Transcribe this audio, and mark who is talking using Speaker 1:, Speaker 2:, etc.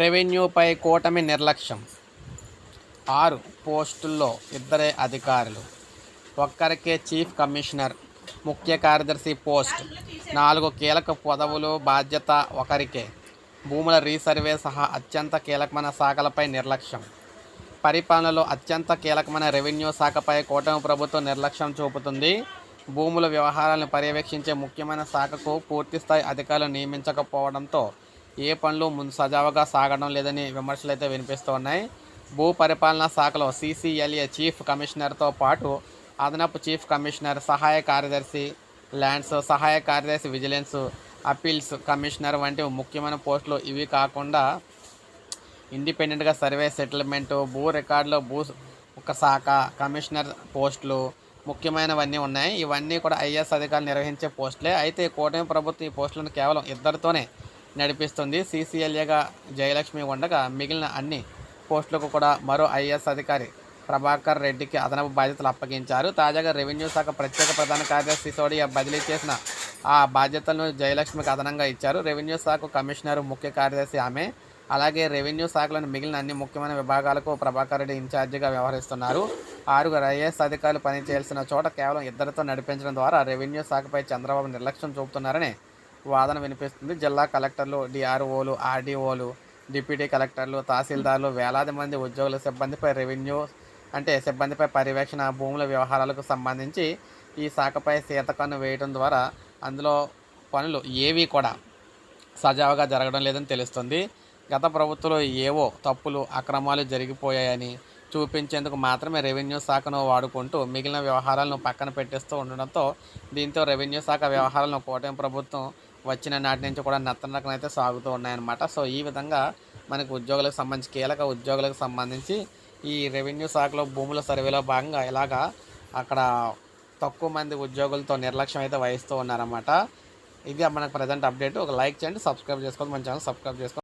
Speaker 1: రెవెన్యూపై కూటమి నిర్లక్ష్యం. ఆరు పోస్టుల్లో ఇద్దరే అధికారులు. ఒక్కరికే చీఫ్ కమిషనర్ ముఖ్య కార్యదర్శి పోస్ట్. నాలుగు కీలక పదవులు బాధ్యత ఒకరికే. భూముల రీసర్వే సహా అత్యంత కీలకమైన శాఖలపై నిర్లక్ష్యం. పరిపాలనలో అత్యంత కీలకమైన రెవెన్యూ శాఖపై కూటమి ప్రభుత్వం నిర్లక్ష్యం చూపుతుంది. భూముల వ్యవహారాలను పర్యవేక్షించే ముఖ్యమైన శాఖకు పూర్తిస్థాయి అధికారులు నియమించకపోవడంతో ఏ పనులు ముందు సజావుగా సాగడం లేదని విమర్శలు అయితే వినిపిస్తున్నాయి. భూ పరిపాలనా శాఖలో సీసీఎల్ఏ చీఫ్ కమిషనర్తో పాటు అదనపు చీఫ్ కమిషనర్ సహాయ కార్యదర్శి ల్యాండ్స్ సహాయ కార్యదర్శి విజిలెన్స్ అపీల్స్ కమిషనర్ వంటి ముఖ్యమైన పోస్టులు ఇవి కాకుండా ఇండిపెండెంట్గా సర్వే సెటిల్మెంటు భూ రికార్డులో భూ ఒక శాఖ కమిషనర్ పోస్టులు ముఖ్యమైనవన్నీ ఉన్నాయి. ఇవన్నీ కూడా ఐఏఎస్ అధికారులు నిర్వహించే పోస్టులే. అయితే కూటమి ప్రభుత్వం ఈ పోస్టులను కేవలం ఇద్దరితోనే నడిపిస్తుంది. సీసీఎల్ఏగా జయలక్ష్మి ఉండగా మిగిలిన అన్ని పోస్టులకు కూడా మరో ఐఏఎస్ అధికారి ప్రభాకర్ రెడ్డికి అదనపు బాధ్యతలు అప్పగించారు. తాజాగా రెవెన్యూ శాఖ ప్రత్యేక ప్రధాన కార్యదర్శి సిసోడియా బదిలీ చేసిన ఆ బాధ్యతలను జయలక్ష్మికి అదనంగా ఇచ్చారు. రెవెన్యూ శాఖ కమిషనర్ ముఖ్య కార్యదర్శి ఆమె అలాగే రెవెన్యూ శాఖలను మిగిలిన అన్ని ముఖ్యమైన విభాగాలకు ప్రభాకర్ రెడ్డి ఇన్ఛార్జిగా వ్యవహరిస్తున్నారు. ఆరుగురు ఐఏఎస్ అధికారులు పనిచేయాల్సిన చోట కేవలం ఇద్దరితో నడిపించడం ద్వారా రెవెన్యూ శాఖపై చంద్రబాబు నిర్లక్ష్యం చూపుతున్నారని వాదన వినిపిస్తుంది. జిల్లా కలెక్టర్లు డిఆర్ఓలు ఆర్డీఓలు డిప్యూటీ కలెక్టర్లు తహసీల్దార్లు వేలాది మంది ఉద్యోగుల సిబ్బందిపై రెవెన్యూ అంటే సిబ్బందిపై పర్యవేక్షణ భూముల వ్యవహారాలకు సంబంధించి ఈ శాఖపై సీతకన్ను వేయడం ద్వారా అందులో పనులు ఏవి కూడా సజావుగా జరగడం లేదని తెలుస్తుంది. గత ప్రభుత్వంలో ఏవో తప్పులు అక్రమాలు జరిగిపోయాయని చూపించేందుకు మాత్రమే రెవెన్యూ శాఖను వాడుకుంటూ మిగిలిన వ్యవహారాలను పక్కన పెట్టేస్తూ ఉండడంతో దీంతో రెవెన్యూ శాఖ వ్యవహారాలను కూటమి ప్రభుత్వం వచ్చిన నాటి నుంచి కూడా నత్తనకం అయితే సాగుతూ ఉన్నాయన్నమాట. సో ఈ విధంగా మనకు ఉద్యోగులకు సంబంధించి కీలక ఉద్యోగులకు సంబంధించి ఈ రెవెన్యూ శాఖలో భూముల సర్వేలో భాగంగా ఇలాగా అక్కడ తక్కువ మంది ఉద్యోగులతో నిర్లక్ష్యం అయితే వహిస్తూ ఉన్నారన్నమాట. ఇది మనకు ప్రజెంట్ అప్డేట్ ఒక లైక్ చేయండి సబ్స్క్రైబ్ చేసుకోండి మన ఛానల్ సబ్స్క్రైబ్ చేసుకోండి.